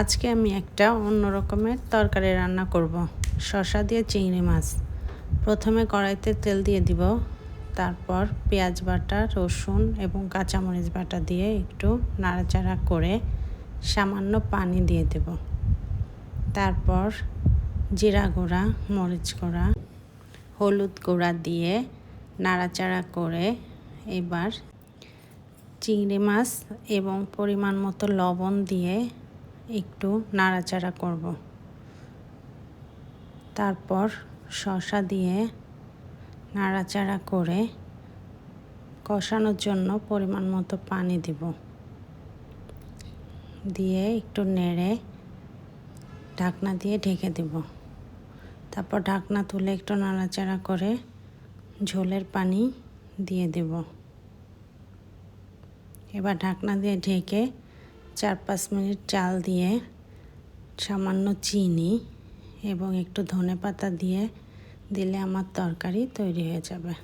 আজকে আমি একটা অন্য রকমের তরকারি রান্না করব। শসা দিয়ে চিংড়ি মাছ। প্রথমে কড়াইতে তেল দিয়ে দিব। তারপর পেঁয়াজ বাটা, রসুন এবং কাঁচামরিচ বাটা দিয়ে একটু নাড়াচাড়া করে সামান্য পানি দিয়ে দেব। তারপর জিরা গুঁড়া, মরিচ গুঁড়া, হলুদ গুঁড়া দিয়ে নাড়াচাড়া করে এবার চিংড়ি মাছ এবং পরিমাণ মতো লবণ দিয়ে একটু নাড়াচাড়া করব। তারপর শসা দিয়ে নাড়াচাড়া করে কষানোর জন্য পরিমাণ মতো পানি দিব। দিয়ে একটু নেড়ে ঢাকনা দিয়ে ঢেকে দেব। তারপর ঢাকনা তুলে একটু নাড়াচাড়া করে ঝোলের পানি দিয়ে দেব। এবার ঢাকনা দিয়ে ঢেকে চার পাঁচ মিনিট চাল দিয়ে সামান্য চিনি এবং একটু ধনে পাতা দিয়ে দিলে আমার তরকারি তৈরি হয়ে যাবে।